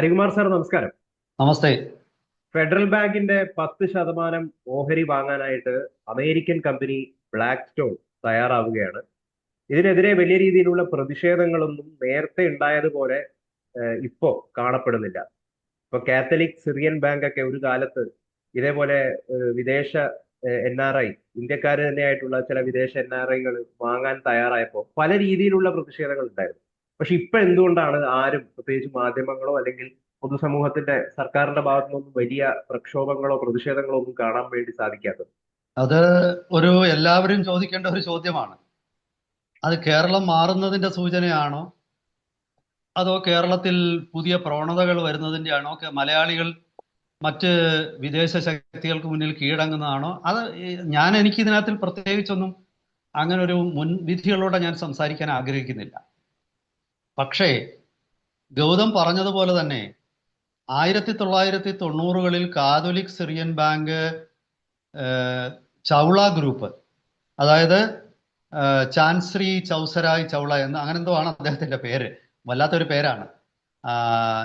Harikumar sir നമസ്കാരം. നമസ്തേ. Federal ബാങ്കിന്റെ പത്ത് ശതമാനം ഓഹരി വാങ്ങാനായിട്ട് അമേരിക്കൻ കമ്പനി ബ്ലാക്ക് സ്റ്റോൺ തയ്യാറാവുകയാണ്. ഇതിനെതിരെ വലിയ രീതിയിലുള്ള പ്രതിഷേധങ്ങളൊന്നും നേരത്തെ ഉണ്ടായതുപോലെ ഇപ്പോ കാണപ്പെടുന്നില്ല. ഇപ്പൊ കാത്തലിക് സിറിയൻ ബാങ്ക് ഒക്കെ ഒരു കാലത്ത് ഇതേപോലെ വിദേശ എൻ ആർ ഐ ഇന്ത്യക്കാർ തന്നെയായിട്ടുള്ള ചില വിദേശ എൻ ആർ ഐകൾ വാങ്ങാൻ തയ്യാറായപ്പോൾ പല രീതിയിലുള്ള പ്രതിഷേധങ്ങൾ ഉണ്ടായിരുന്നു. പക്ഷെ ഇപ്പൊ എന്തുകൊണ്ടാണ് ആരും പ്രത്യേകിച്ച് മാധ്യമങ്ങളോ അല്ലെങ്കിൽ പൊതുസമൂഹത്തിന്റെ സർക്കാരിന്റെ ഭാഗത്തു നിന്നും വലിയ പ്രക്ഷോഭങ്ങളോ പ്രതിഷേധങ്ങളോ ഒന്നും കാണാൻ വേണ്ടി സാധിക്കാത്തത്? അത് ഒരു എല്ലാവരും ചോദിക്കേണ്ട ഒരു ചോദ്യമാണ്. അത് കേരളം മാറുന്നതിന്റെ സൂചനയാണോ? അതോ കേരളത്തിൽ പുതിയ പ്രവണതകൾ വരുന്നതിന്റെ ആണോ മലയാളികൾ മറ്റ് വിദേശ ശക്തികൾക്ക് മുന്നിൽ കീഴടങ്ങുന്നതാണോ? അത് ഞാൻ എനിക്ക് ഇതിനകത്തിൽ പ്രത്യേകിച്ചൊന്നും അങ്ങനെ ഒരു മുൻവിധികളോടെ ഞാൻ സംസാരിക്കാൻ ആഗ്രഹിക്കുന്നില്ല. പക്ഷേ ഗൗതം പറഞ്ഞതുപോലെ തന്നെ ആയിരത്തി തൊള്ളായിരത്തി തൊണ്ണൂറുകളിൽ Catholic Syrian bank Chawla group അതായത് ചാൻസ്രി ചൗസരായ് ചൗള എന്ന് അങ്ങനെ എന്തോ ആണ് അദ്ദേഹത്തിന്റെ പേര്. വല്ലാത്തൊരു പേരാണ്.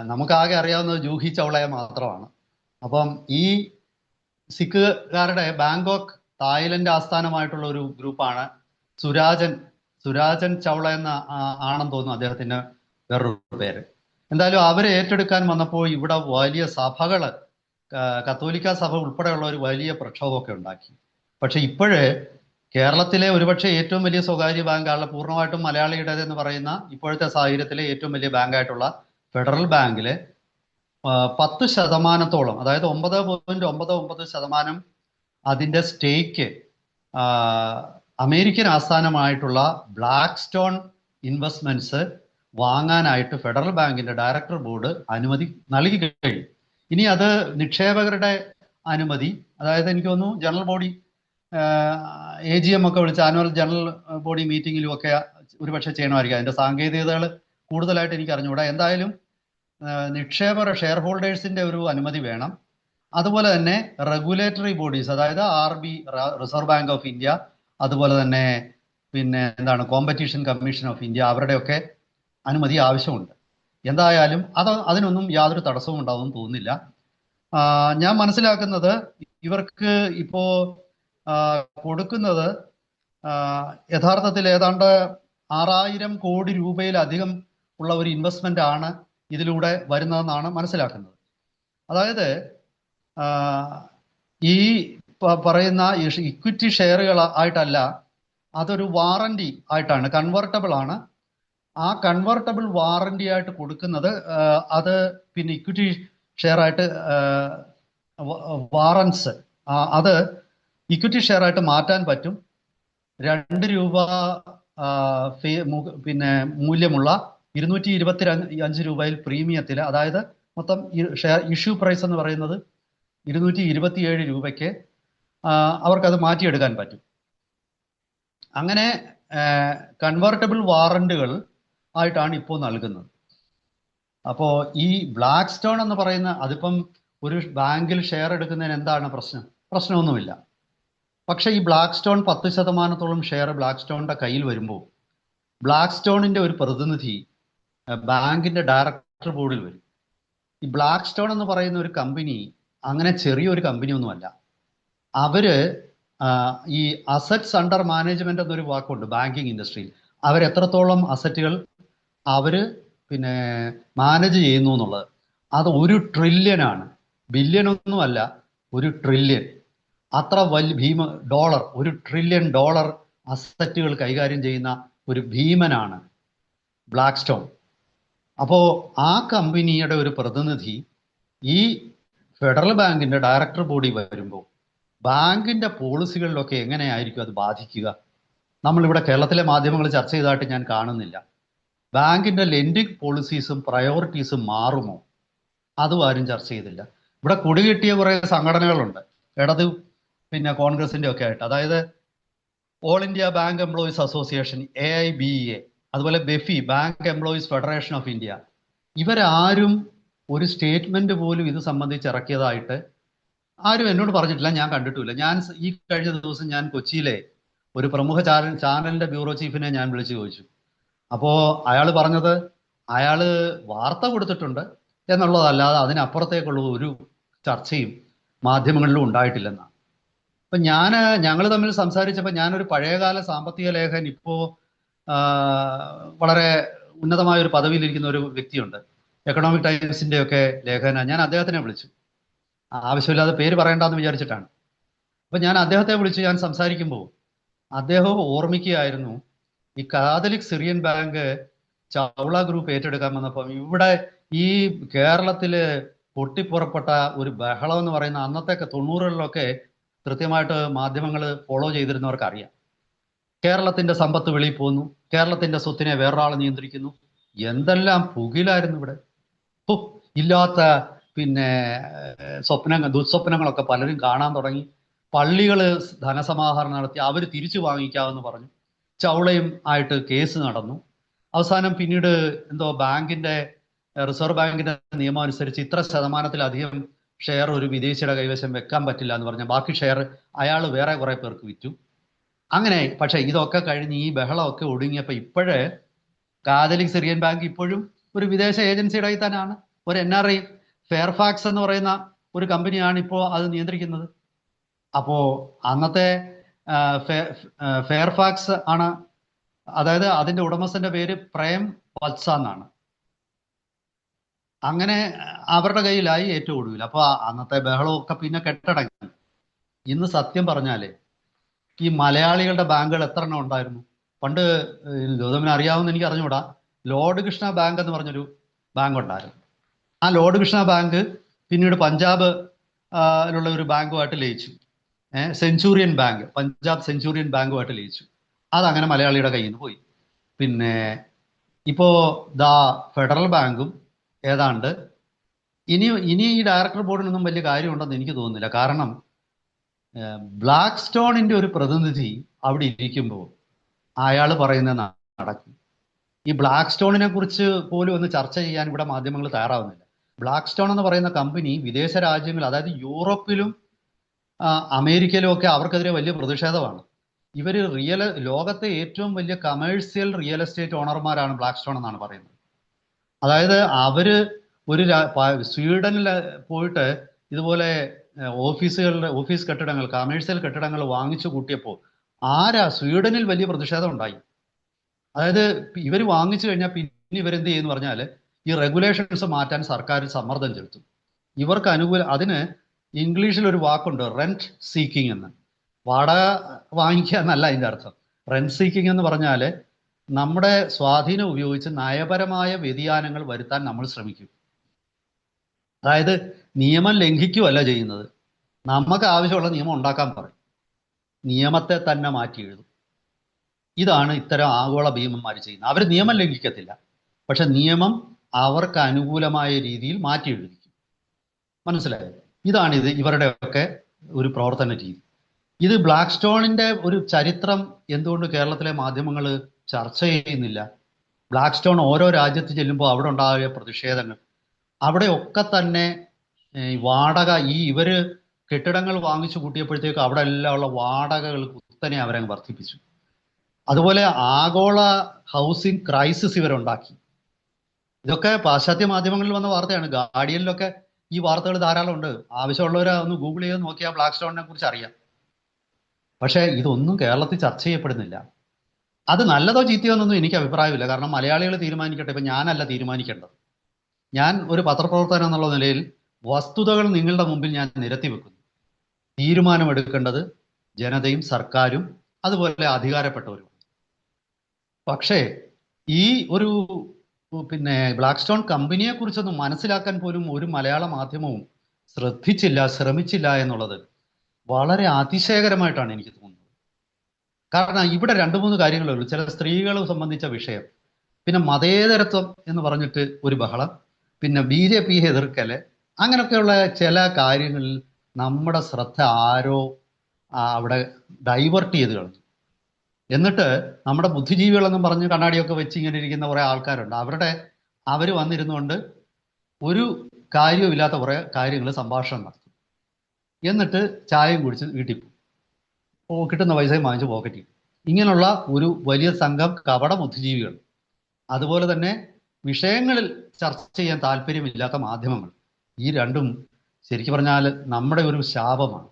നമുക്കാകെ അറിയാവുന്നത് ജൂഹി ചൗളയെ മാത്രമാണ്. അപ്പം ഈ സിഖുകാരുടെ ബാങ്കോക്ക് തായ്ലൻഡ് ആസ്ഥാനമായിട്ടുള്ള ഒരു ഗ്രൂപ്പാണ് സുരാജൻ സുരാജൻ ചൗള എന്ന ആണെന്ന് തോന്നുന്നു അദ്ദേഹത്തിന് വേറൊരു പേര്. എന്തായാലും അവരെ ഏറ്റെടുക്കാൻ വന്നപ്പോൾ ഇവിടെ വലിയ സഭകൾ ക- കത്തോലിക്ക സഭ ഉൾപ്പെടെയുള്ള ഒരു വലിയ പ്രക്ഷോഭമൊക്കെ ഉണ്ടാക്കി. പക്ഷെ ഇപ്പോഴേ കേരളത്തിലെ ഒരുപക്ഷെ ഏറ്റവും വലിയ സ്വകാര്യ ബാങ്കാണ് പൂർണമായിട്ടും മലയാളിയുടേത് എന്ന് പറയുന്ന ഇപ്പോഴത്തെ സാഹചര്യത്തിലെ ഏറ്റവും വലിയ ബാങ്കായിട്ടുള്ള ഫെഡറൽ ബാങ്കിലെ പത്ത് ശതമാനത്തോളം അതായത് ഒമ്പത് പോയിന്റ് ഒമ്പത് ഒമ്പത് ശതമാനം അതിന്റെ സ്റ്റേക്ക് അമേരിക്കൻ ആസ്ഥാനമായിട്ടുള്ള ബ്ലാക്ക് സ്റ്റോൺ ഇൻവെസ്റ്റ്മെന്റ്സ് വാങ്ങാനായിട്ട് ഫെഡറൽ ബാങ്കിന്റെ ഡയറക്ടർ ബോർഡ് അനുമതി നൽകി കഴിഞ്ഞു. ഇനി അത് നിക്ഷേപകരുടെ അനുമതി അതായത് എനിക്ക് തോന്നുന്നു general body A G M ഒക്കെ വിളിച്ച് ആനുവൽ ജനറൽ ബോഡി മീറ്റിംഗിലും ഒക്കെ ഒരുപക്ഷെ ചെയ്യണമായിരിക്കും. അതിന്റെ സാങ്കേതികതകൾ കൂടുതലായിട്ട് എനിക്ക് അറിഞ്ഞുകൂടാ. എന്തായാലും നിക്ഷേപ ഷെയർ ഹോൾഡേഴ്സിന്റെ ഒരു അനുമതി വേണം. അതുപോലെ തന്നെ റെഗുലേറ്ററി ബോഡീസ് അതായത് R B reserve bank of India അതുപോലെ തന്നെ പിന്നെ എന്താണ് കോമ്പറ്റീഷൻ കമ്മീഷൻ ഓഫ് ഇന്ത്യ അവരുടെയൊക്കെ അനുമതി ആവശ്യമുണ്ട്. എന്തായാലും അത് അതിനൊന്നും യാതൊരു തടസ്സവും ഉണ്ടാവും തോന്നുന്നില്ല. ഞാൻ മനസ്സിലാക്കുന്നത് ഇവർക്ക് ഇപ്പോ കൊടുക്കുന്നത് യഥാർത്ഥത്തിൽ ഏതാണ്ട് ആറായിരം കോടി രൂപയിലധികം ഉള്ള ഒരു ഇൻവെസ്റ്റ്മെന്റ് ആണ് ഇതിലൂടെ വരുന്നതെന്നാണ് മനസ്സിലാക്കുന്നത്. അതായത് ഈ പറയുന്ന ഇക്വിറ്റി ഷെയറുകൾ ആയിട്ടല്ല അതൊരു വാറണ്ടി ആയിട്ടാണ് കൺവെർട്ടബിൾ ആണ്. ആ കൺവെർട്ടബിൾ വാറണ്ടി ആയിട്ട് കൊടുക്കുന്നത് അത് പിന്നെ ഇക്വിറ്റി ഷെയർ ആയിട്ട് വാറൻസ് അത് ഇക്വിറ്റി ഷെയർ ആയിട്ട് മാറ്റാൻ പറ്റും. രണ്ട് രൂപ പിന്നെ മൂല്യമുള്ള ഇരുന്നൂറ്റി ഇരുപത്തി അഞ്ച് രൂപയിൽ പ്രീമിയത്തിൽ അതായത് മൊത്തം ഷെയർ ഇഷ്യൂ പ്രൈസ് എന്ന് പറയുന്നത് ഇരുന്നൂറ്റി ഇരുപത്തിയേഴ് രൂപയ്ക്ക് അവർക്കത് മാറ്റിയെടുക്കാൻ പറ്റും. അങ്ങനെ കൺവേർട്ടബിൾ വാറണ്ടുകൾ ആയിട്ടാണ് ഇപ്പോൾ നൽകുന്നത്. അപ്പോൾ ഈ ബ്ലാക്ക് സ്റ്റോൺ എന്ന് പറയുന്ന അതിപ്പം ഒരു ബാങ്കിൽ ഷെയർ എടുക്കുന്നതിന് എന്താണ് പ്രശ്നം? പ്രശ്നമൊന്നുമില്ല. പക്ഷേ ഈ ബ്ലാക്ക് സ്റ്റോൺ പത്ത് ശതമാനത്തോളം ഷെയർ ബ്ലാക്ക് സ്റ്റോണിന്റെ കയ്യിൽ വരുമ്പോൾ ബ്ലാക്ക് സ്റ്റോണിന്റെ ഒരു പ്രതിനിധി ബാങ്കിന്റെ ഡയറക്ടർ ബോർഡിൽ വരും. ഈ ബ്ലാക്ക് സ്റ്റോൺ എന്ന് പറയുന്ന ഒരു കമ്പനി അങ്ങനെ ചെറിയൊരു കമ്പനി ഒന്നുമല്ല. അവർ ഈ അസറ്റ്സ് അണ്ടർ മാനേജ്മെന്റ് എന്നൊരു വാക്കുണ്ട് ബാങ്കിങ് ഇൻഡസ്ട്രിയിൽ അവരെത്രത്തോളം അസറ്റുകൾ അവർ പിന്നെ മാനേജ് ചെയ്യുന്നു എന്നുള്ളത്. അത് ഒരു ട്രില്യൺ ആണ്. ബില്യൺ ഒന്നുമല്ല ഒരു ട്രില്യൺ അത്ര വലിയ ഭീമ ഡോളർ ഒരു ട്രില്യൺ ഡോളർ അസറ്റുകൾ കൈകാര്യം ചെയ്യുന്ന ഒരു ഭീമനാണ് ബ്ലാക്ക് സ്റ്റോൺ അപ്പോ ആ കമ്പനിയുടെ ഒരു പ്രതിനിധി ഈ ഫെഡറൽ ബാങ്കിന്റെ ഡയറക്ടർ ബോഡി വരുമ്പോൾ ബാങ്കിന്റെ പോളിസികളിലൊക്കെ എങ്ങനെയായിരിക്കും അത് ബാധിക്കുക? നമ്മളിവിടെ കേരളത്തിലെ മാധ്യമങ്ങൾ ചർച്ച ചെയ്തതായിട്ട് ഞാൻ കാണുന്നില്ല. ബാങ്കിന്റെ ലെൻഡിങ് പോളിസീസും പ്രയോറിറ്റീസും മാറുമോ? അതും ആരും ചർച്ച ചെയ്തില്ല. ഇവിടെ കുടികിട്ടിയ കുറെ സംഘടനകളുണ്ട്. ഇടത് പിന്നെ കോൺഗ്രസിന്റെ ഒക്കെ ആയിട്ട്. അതായത് All India bank employees association A I B A അതുപോലെ BEFI bank employees federation of India ഇവരാരും ഒരു സ്റ്റേറ്റ്മെന്റ് പോലും ഇത് സംബന്ധിച്ച് ഇറക്കിയതായിട്ട് ആരും എന്നോട് പറഞ്ഞിട്ടില്ല ഞാൻ കണ്ടിട്ടില്ല ഞാൻ ഈ കഴിഞ്ഞ ദിവസം ഞാൻ കൊച്ചിയിലെ ഒരു പ്രമുഖ ചാനൽ ചാനലിന്റെ ബ്യൂറോ ചീഫിനെ ഞാൻ വിളിച്ചു ചോദിച്ചു. അപ്പോ അയാൾ പറഞ്ഞത് അയാൾ വാർത്ത കൊടുത്തിട്ടുണ്ട് എന്നുള്ളതല്ലാതെ അതിനപ്പുറത്തേക്കുള്ള ഒരു ചർച്ചയും മാധ്യമങ്ങളിലും ഉണ്ടായിട്ടില്ലെന്നാണ്. അപ്പൊ ഞാൻ ഞങ്ങൾ തമ്മിൽ സംസാരിച്ചപ്പോൾ ഞാനൊരു പഴയകാല സാമ്പത്തിക ലേഖൻ ഇപ്പോ വളരെ ഉന്നതമായ ഒരു പദവിയിലിരിക്കുന്ന ഒരു വ്യക്തിയുണ്ട്. എക്കണോമിക് ടൈംസിന്റെ ഒക്കെ ലേഖന ഞാൻ അദ്ദേഹത്തിനെ വിളിച്ചു. ആവശ്യമില്ലാതെ പേര് പറയണ്ടെന്ന് വിചാരിച്ചിട്ടാണ്. അപ്പൊ ഞാൻ അദ്ദേഹത്തെ വിളിച്ച് ഞാൻ സംസാരിക്കുമ്പോൾ അദ്ദേഹം ഓർമ്മിക്കുകയായിരുന്നു ഈ Catholic Syrian bank Chawla group ഏറ്റെടുക്കാൻ വന്നപ്പം ഇവിടെ ഈ കേരളത്തിൽ പൊട്ടിപ്പുറപ്പെട്ട ഒരു ബഹളം എന്ന് പറയുന്ന അന്നത്തെ തൊണ്ണൂറുകളിലൊക്കെ കൃത്യമായിട്ട് മാധ്യമങ്ങൾ ഫോളോ ചെയ്തിരുന്നവർക്ക് അറിയാം കേരളത്തിന്റെ സമ്പത്ത് വെളിയിൽ പോകുന്നു കേരളത്തിന്റെ സ്വത്തിനെ വേറൊരാൾ നിയന്ത്രിക്കുന്നു എന്തെല്ലാം പുകിലായിരുന്നു ഇവിടെ. ഇല്ലാത്ത പിന്നെ സ്വപ്നങ്ങൾ ദുസ്വപ്നങ്ങളൊക്കെ പലരും കാണാൻ തുടങ്ങി. പള്ളികൾ ധനസമാഹരണം നടത്തി അവർ തിരിച്ചു വാങ്ങിക്കാമെന്ന് പറഞ്ഞു. ചൗളയും ആയിട്ട് കേസ് നടന്നു. അവസാനം പിന്നീട് എന്തോ ബാങ്കിന്റെ റിസർവ് ബാങ്കിന്റെ നിയമം അനുസരിച്ച് ഇത്ര ശതമാനത്തിലധികം ഷെയർ ഒരു വിദേശിയുടെ കൈവശം വെക്കാൻ പറ്റില്ല എന്ന് പറഞ്ഞ ബാക്കി ഷെയർ അയാൾ വേറെ കുറെ പേർക്ക് വിറ്റു. അങ്ങനെ പക്ഷെ ഇതൊക്കെ കഴിഞ്ഞ് ഈ ബഹളമൊക്കെ ഒടുങ്ങിയപ്പോൾ ഇപ്പോഴേ കാതലിക് സിറിയൻ ബാങ്ക് ഇപ്പോഴും ഒരു വിദേശ ഏജൻസിയുടെ കയ്യിൽ തന്നെയാണ് ഒരു എൻ ആർ ഐ ഫെയർഫാക്സ് എന്ന് പറയുന്ന ഒരു കമ്പനിയാണ് ഇപ്പോൾ അത് നിയന്ത്രിക്കുന്നത്. അപ്പോ അന്നത്തെ ഫെയർഫാക്സ് ആണ് അതായത് അതിന്റെ ഉടമസ്ഥന്റെ പേര് പ്രേം വത്സ എന്നാണ്. അങ്ങനെ അവരുടെ കയ്യിലായി ഏറ്റവും ഒടുവിൽ. അപ്പോൾ അന്നത്തെ ബഹളമൊക്കെ പിന്നെ കെട്ടടങ്ങി. ഇന്ന് സത്യം പറഞ്ഞാലേ ഈ മലയാളികളുടെ ബാങ്കുകൾ എത്ര എണ്ണം ഉണ്ടായിരുന്നു? പണ്ട് ഗൗതമിനെ അറിയാവുന്ന എനിക്ക് അറിഞ്ഞുകൂടാ. ലോർഡ് കൃഷ്ണ ബാങ്ക് എന്ന് പറഞ്ഞൊരു ബാങ്ക് ഉണ്ടായിരുന്നു ആ ലോർഡ് കൃഷ്ണ ബാങ്ക് പിന്നീട് പഞ്ചാബ് ലുള്ള ഒരു ബാങ്കുമായിട്ട് ലയിച്ചു. സെഞ്ചൂറിയൻ ബാങ്ക് പഞ്ചാബ് സെഞ്ചൂറിയൻ ബാങ്കുമായിട്ട് ലയിച്ചു. അതങ്ങനെ മലയാളിയുടെ കയ്യിൽ നിന്ന് പോയി. പിന്നെ ഇപ്പോ ദ ഫെഡറൽ ബാങ്കും ഏതാണ്ട് ഇനി ഇനി ഈ ഡയറക്ടർ ബോർഡിനൊന്നും വലിയ കാര്യമുണ്ടെന്ന് എനിക്ക് തോന്നുന്നില്ല. കാരണം ബ്ലാക്ക് സ്റ്റോണിന്റെ ഒരു പ്രതിനിധി അവിടെ ഇരിക്കുമ്പോൾ അയാൾ പറയുന്നത് നടക്കും. ഈ ബ്ലാക്ക് സ്റ്റോണിനെ കുറിച്ച് പോലും ഒന്ന് ചർച്ച ചെയ്യാൻ ഇവിടെ മാധ്യമങ്ങൾ തയ്യാറാവുന്നില്ല. ബ്ലാക്ക് സ്റ്റോൺ എന്ന് പറയുന്ന കമ്പനി വിദേശ രാജ്യങ്ങൾ അതായത് യൂറോപ്പിലും അമേരിക്കയിലും ഒക്കെ അവർക്കെതിരെ വലിയ പ്രതിഷേധമാണ്. ഇവർ റിയൽ ലോകത്തെ ഏറ്റവും വലിയ കമേഴ്സ്യൽ റിയൽ എസ്റ്റേറ്റ് ഓണർമാരാണ് ബ്ലാക്ക് സ്റ്റോൺ എന്നാണ് പറയുന്നത്. അതായത് അവർ ഒരു സ്വീഡനിൽ പോയിട്ട് ഇതുപോലെ ഓഫീസുകളുടെ ഓഫീസ് കെട്ടിടങ്ങൾ കമേഴ്സ്യൽ കെട്ടിടങ്ങൾ വാങ്ങിച്ചു കൂട്ടിയപ്പോൾ ആരാ സ്വീഡനിൽ വലിയ പ്രതിഷേധം ഉണ്ടായി? അതായത് ഇവർ വാങ്ങിച്ചു കഴിഞ്ഞാൽ പിന്നെ ഇവരെന്ത് ചെയ്യുന്നു പറഞ്ഞാൽ ഈ റെഗുലേഷൻസ് മാറ്റാൻ സർക്കാർ സമ്മർദ്ദം ചെലുത്തും. ഇവർക്ക് അനുകൂല അതിന് ഇംഗ്ലീഷിൽ ഒരു വാക്കുണ്ട് റെന്റ് സീക്കിംഗ് എന്ന്. വാടക വാങ്ങിക്കുക എന്നല്ല അതിന്റെ അർത്ഥം. റെന്റ് സീക്കിംഗ് എന്ന് പറഞ്ഞാൽ നമ്മുടെ സ്വാധീനം ഉപയോഗിച്ച് നയപരമായ വ്യതിയാനങ്ങൾ വരുത്താൻ നമ്മൾ ശ്രമിക്കും. അതായത് നിയമം ലംഘിക്കുകയല്ല ചെയ്യുന്നത്. നമുക്ക് ആവശ്യമുള്ള നിയമം ഉണ്ടാക്കാൻ പറയും. നിയമത്തെ തന്നെ മാറ്റി എഴുതും. ഇതാണ് ഇത്തരം ആഗോള ഭീമന്മാർ ചെയ്യുന്നത്. അവർ നിയമം ലംഘിക്കത്തില്ല. പക്ഷെ നിയമം അവർക്ക് അനുകൂലമായ രീതിയിൽ മാറ്റി എഴുതിക്കും മനസ്സിലായോ? ഇതാണിത് ഇവരുടെയൊക്കെ ഒരു പ്രവർത്തന രീതി. ഇത് ബ്ലാക്ക് സ്റ്റോണിന്റെ ഒരു ചരിത്രം എന്തുകൊണ്ട് കേരളത്തിലെ മാധ്യമങ്ങൾ ചർച്ച ചെയ്യുന്നില്ല? ബ്ലാക്ക് സ്റ്റോൺ ഓരോ രാജ്യത്ത് ചെല്ലുമ്പോൾ അവിടെ ഉണ്ടായ പ്രതിഷേധങ്ങൾ. അവിടെയൊക്കെ തന്നെ വാടക ഈ ഇവർ കെട്ടിടങ്ങൾ വാങ്ങിച്ചു കൂട്ടിയപ്പോഴത്തേക്ക് അവിടെ എല്ലാം ഉള്ള വാടകകൾ കുത്തനെ അവരങ്ങ് വർദ്ധിപ്പിച്ചു. അതുപോലെ ആഗോള ഹൗസിംഗ് ക്രൈസിസ് ഇവരുണ്ടാക്കി. ഇതൊക്കെ പാശ്ചാത്യ മാധ്യമങ്ങളിൽ വന്ന വാർത്തയാണ്. ഗാർഡിയനിലൊക്കെ ഈ വാർത്തകൾ ധാരാളം ഉണ്ട് ആവശ്യമുള്ളവരെ ഒന്ന് ഗൂഗിൾ ചെയ്ത് നോക്കിയാൽ ബ്ലാക്ക് സ്റ്റോണിനെ കുറിച്ച് അറിയാം. പക്ഷേ ഇതൊന്നും കേരളത്തിൽ ചർച്ച ചെയ്യപ്പെടുന്നില്ല. അത് നല്ലതോ ചീത്തയോ എന്നൊന്നും എനിക്ക് അഭിപ്രായമില്ല. കാരണം മലയാളികൾ തീരുമാനിക്കട്ടെ. ഇപ്പൊ ഞാനല്ല തീരുമാനിക്കേണ്ടത്. ഞാൻ ഒരു പത്രപ്രവർത്തകൻ എന്നുള്ള നിലയിൽ വസ്തുതകൾ നിങ്ങളുടെ മുമ്പിൽ ഞാൻ നിരത്തി വെക്കുന്നു. തീരുമാനമെടുക്കേണ്ടത് ജനതയും സർക്കാരും അതുപോലെ അധികാരപ്പെട്ടവരും. പക്ഷേ ഈ ഒരു പിന്നെ ബ്ലാക്ക് സ്റ്റോൺ കമ്പനിയെ കുറിച്ചൊന്നും മനസ്സിലാക്കാൻ പോലും ഒരു മലയാള മാധ്യമവും ശ്രദ്ധിച്ചില്ല ശ്രമിച്ചില്ല എന്നുള്ളത് വളരെ അതിശയകരമായിട്ടാണ് എനിക്ക് തോന്നുന്നത്. കാരണം ഇവിടെ രണ്ട് മൂന്ന് കാര്യങ്ങളേ ഉള്ളൂ. ചില സ്ത്രീകളെ സംബന്ധിച്ച വിഷയം പിന്നെ മതേതരത്വം എന്ന് പറഞ്ഞിട്ട് ഒരു ബഹളം പിന്നെ ബി ജെ പി എതിർക്കൽ അങ്ങനെയൊക്കെയുള്ള ചില കാര്യങ്ങളിൽ നമ്മുടെ ശ്രദ്ധ ആരോ അവിടെ ഡൈവേർട്ട് ചെയ്ത് കളഞ്ഞു. എന്നിട്ട് നമ്മുടെ ബുദ്ധിജീവികളെന്നും പറഞ്ഞ് കണ്ണാടിയൊക്കെ വെച്ച് ഇങ്ങനെ ഇരിക്കുന്ന കുറേ ആൾക്കാരുണ്ട്. അവരുടെ അവർ വന്നിരുന്നുകൊണ്ട് ഒരു കാര്യവുമില്ലാത്ത കുറേ കാര്യങ്ങൾ സംഭാഷണം നടത്തും. എന്നിട്ട് ചായയും കുടിച്ച് വീട്ടിൽ പോകും. ഓ കിട്ടുന്ന പൈസയും വാങ്ങിച്ച് പോക്കറ്റിൽ ഇങ്ങനെയുള്ള ഒരു വലിയ സംഘം കപട ബുദ്ധിജീവികൾ അതുപോലെ തന്നെ വിഷയങ്ങളിൽ ചർച്ച ചെയ്യാൻ താല്പര്യമില്ലാത്ത മാധ്യമങ്ങൾ. ഈ രണ്ടും ശരിക്കും പറഞ്ഞാൽ നമ്മുടെ ഒരു ശാപമാണ്.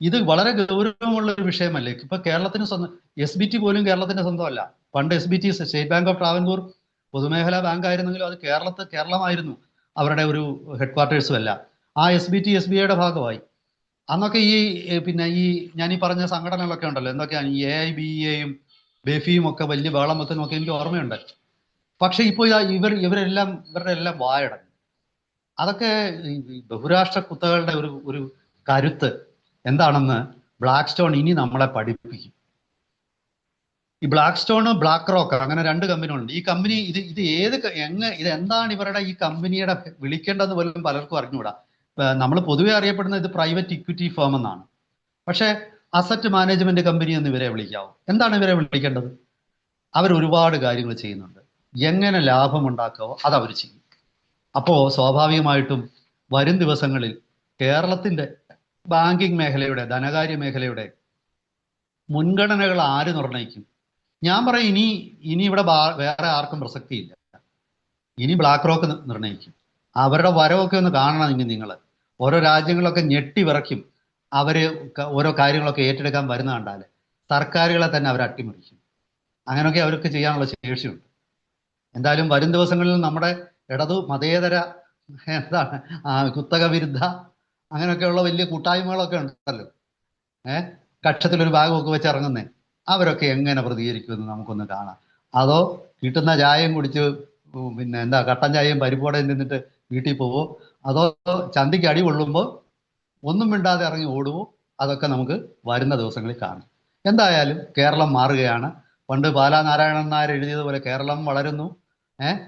ഇത് വളരെ ഗൗരവമുള്ള ഒരു വിഷയമല്ലേ? ഇപ്പൊ കേരളത്തിന് സ്വന്തം എസ് ബി ടി പോലും കേരളത്തിന്റെ സ്വന്തമല്ല. പണ്ട് S B T state bank of Travancore പൊതുമേഖലാ ബാങ്ക് ആയിരുന്നെങ്കിലും അത് കേരളത്തെ കേരളമായിരുന്നു അവരുടെ ഒരു ഹെഡ് ക്വാർട്ടേഴ്സും അല്ല. ആ S B T S B ഐയുടെ ഭാഗമായി. അന്നൊക്കെ ഈ പിന്നെ ഈ ഞാൻ ഈ പറഞ്ഞ സംഘടനകളൊക്കെ ഉണ്ടല്ലോ. എന്തൊക്കെയാണ്? ഈ എ ഐ ബി എയും ബെഫിയും ഒക്കെ വലിയ വെക്കുന്നതും ഒക്കെ എനിക്ക് ഓർമ്മയുണ്ട്. പക്ഷെ ഇപ്പോൾ ഇവർ ഇവരെല്ലാം ഇവരുടെ എല്ലാം വായടങ്ങി അതൊക്കെ ബഹുരാഷ്ട്ര കുത്തകളുടെ ഒരു ഒരു കരുത്ത് എന്താണെന്ന് ബ്ലാക്ക് സ്റ്റോൺ ഇനി നമ്മളെ പഠിപ്പിക്കും. ഈ ബ്ലാക്ക് സ്റ്റോൺ ബ്ലാക്ക് റോക്ക് അങ്ങനെ രണ്ട് കമ്പനികളുണ്ട് ഈ കമ്പനി ഇത് ഇത് ഏത് എങ്ങ് ഇത് എന്താണ് ഇവരുടെ ഈ കമ്പനിയുടെ വിളിക്കേണ്ടത് പോലും പലർക്കും അറിഞ്ഞുകൂടാ. നമ്മൾ പൊതുവെ അറിയപ്പെടുന്ന ഇത് പ്രൈവറ്റ് ഇക്വിറ്റി ഫേം എന്നാണ്. പക്ഷേ അസറ്റ് മാനേജ്മെന്റ് കമ്പനി എന്ന് ഇവരെ വിളിക്കാവും. എന്താണ് ഇവരെ വിളിക്കേണ്ടത്? അവർ ഒരുപാട് കാര്യങ്ങൾ ചെയ്യുന്നുണ്ട്. എങ്ങനെ ലാഭം ഉണ്ടാക്കാവോ അതവർ ചെയ്യും. അപ്പോൾ സ്വാഭാവികമായിട്ടും വരും ദിവസങ്ങളിൽ കേരളത്തിന്റെ ബാങ്കിങ് മേഖലയുടെ ധനകാര്യ മേഖലയുടെ മുൻഗണനകൾ ആര് നിർണയിക്കും? ഞാൻ പറയും ഇനി ഇനി ഇവിടെ വേറെ ആർക്കും പ്രസക്തിയില്ല. ഇനി ബ്ലാക്ക് റോക്ക് നിർണയിക്കും. അവരുടെ വരവൊക്കെ ഒന്ന് കാണണം ഇനി നിങ്ങൾ ഓരോ രാജ്യങ്ങളൊക്കെ ഞെട്ടി വിറയ്ക്കും. അവർ ഓരോ കാര്യങ്ങളൊക്കെ ഏറ്റെടുക്കാൻ വരുന്ന കണ്ടാൽ സർക്കാരുകളെ തന്നെ അവർ അട്ടിമറിക്കും. അങ്ങനെയൊക്കെ അവർക്ക് ചെയ്യാനുള്ള ശേഷിയുണ്ട്. എന്തായാലും വരും ദിവസങ്ങളിൽ നമ്മുടെ ഇടതു മതേതര എന്താണ് കുത്തക വിരുദ്ധ അങ്ങനെയൊക്കെയുള്ള വലിയ കൂട്ടായ്മകളൊക്കെ ഉണ്ടല്ലോ. ഏഹ് കക്ഷത്തിലൊരു ഭാഗമൊക്കെ വെച്ച് ഇറങ്ങുന്നേ. അവരൊക്കെ എങ്ങനെ പ്രതികരിക്കുമെന്ന് നമുക്കൊന്ന് കാണാം. അതോ കിട്ടുന്ന ചായയും കുടിച്ച് പിന്നെ എന്താ കട്ടൻ ചായയും പരിപ്പോടയും തിന്നിട്ട് വീട്ടിൽ പോവോ? അതോ ചന്തിക്ക് അടി കൊള്ളുമ്പോൾ ഒന്നും മിണ്ടാതെ ഇറങ്ങി ഓടുമോ അതൊക്കെ നമുക്ക് വരുന്ന ദിവസങ്ങളിൽ കാണാം. എന്തായാലും കേരളം മാറുകയാണ്. പണ്ട് ബാലാനാരായണൻ നായർ എഴുതിയതുപോലെ കേരളം വളരുന്നു. ഏഹ്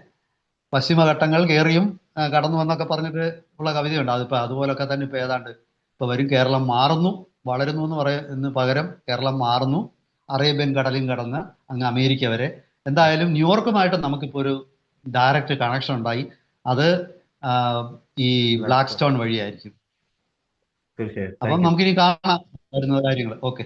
പശ്ചിമഘട്ടങ്ങൾ കയറിയും കടന്നു വന്നൊക്കെ പറഞ്ഞിട്ട് ഉള്ള കവിതയുണ്ട്. അതിപ്പോ അതുപോലൊക്കെ തന്നെ ഇപ്പൊ ഏതാണ്ട് ഇപ്പൊ വരും. കേരളം മാറുന്നു വളരുന്നു എന്ന് പറയുന്ന പകരം കേരളം മാറുന്നു അറേബ്യൻ കടലും കടന്ന് അങ്ങ് അമേരിക്ക വരെ. എന്തായാലും ന്യൂയോർക്കുമായിട്ട് നമുക്കിപ്പോൾ ഒരു ഡയറക്റ്റ് കണക്ഷൻ ഉണ്ടായി. അത് ഈ ബ്ലാക്ക് സ്റ്റോൺ വഴിയായിരിക്കും അപ്പം നമുക്കിനി കാണാം വരുന്ന കാര്യങ്ങൾ. ഓക്കെ.